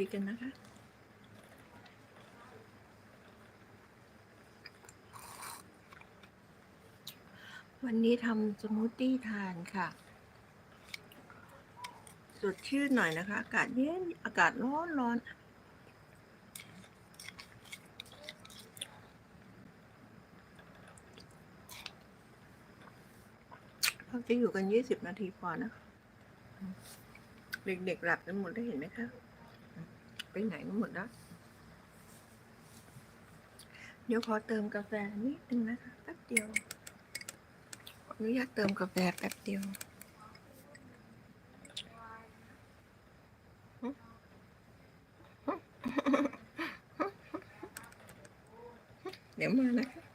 คุยกันนะคะวันนี้ทำสมูทตี้ทานค่ะ สดชื่นหน่อยนะคะ อากาศเย็นอากาศร้อนร้อนเราจะอยู่กันยี่สิบนาทีพอนะ เด็กๆหลับกันหมดได้เห็นไหมคะ ไปไหนกันหมดแล้วเดี๋ยวขอเติมกาแฟนิดนึงนะคะแป๊บเดียว ขออนุญาตเติมกาแฟแป๊บเดียว เดี๋ยวมานะคะ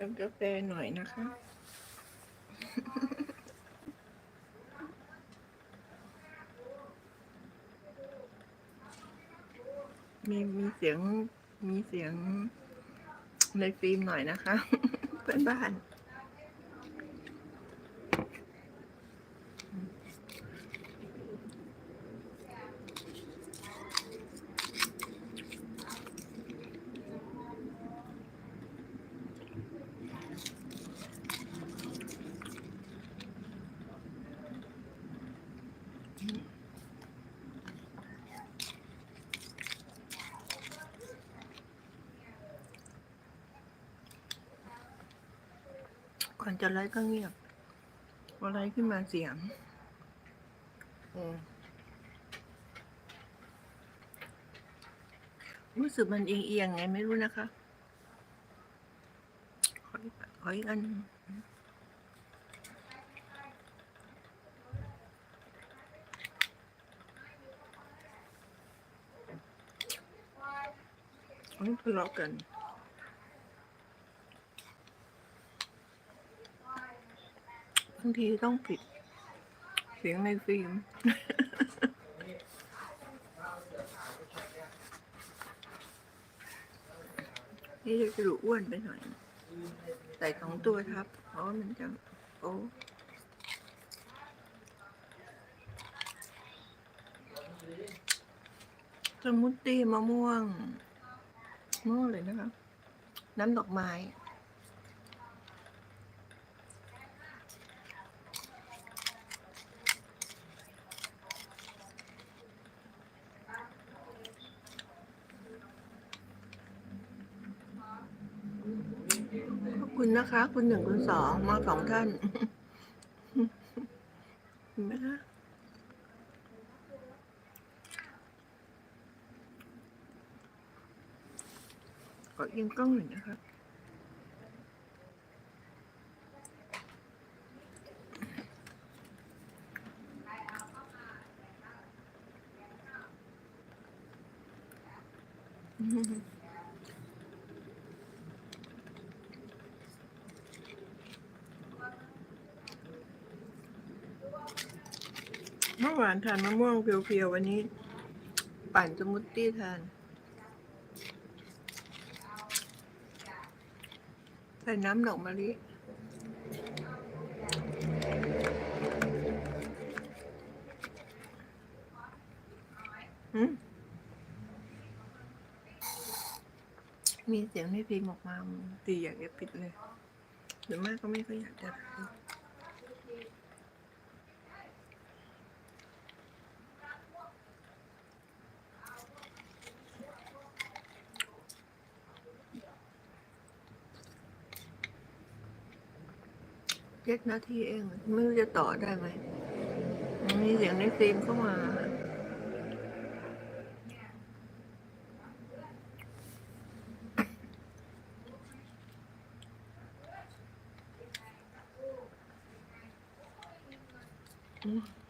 เติม กาแฟหน่อยนะคะ มีมีเสียงมีเสียงในฟิล์มหน่อยนะคะ เพื่อนบ้าน ก่อนจะไลฟ์ก็เงียบพอไลฟ์ขึ้นมาเสียงอืมรู้สึกมันเอียงๆไงไม่รู้นะคะ ขออีกขออีกอันหนึ่งอันนี้ทะเลาะกัน บางทีต้องปิด เสียงในฟิล์มนี่จะดูอ้วนไปหน่อยใส่ของตัวทับ เพราะมันจะโอ้สมูทตี้มะม่วงม่วงเลยนะคะ น้ำดอกไม้ คุณนะคะ คุณหนึ่งคุณสองมาสองท่านเห็นไหมคะขอยิงกล้องหน่อยนะคะ เมื่อวานทานมะม่วงเพียวๆวันนี้ ปั่นสมูทตี้ทาน ใส่น้ำดอกมะลิมีเสียงในเพลงออกมาตีอยากจะปิดเลยหรือไม่ก็ไม่ค่อยอยากจะ จ็ดนาทีเอง ไม่รู้จะต่อได้ไหมมีเสียงในฟิล์มเข้ามาอืม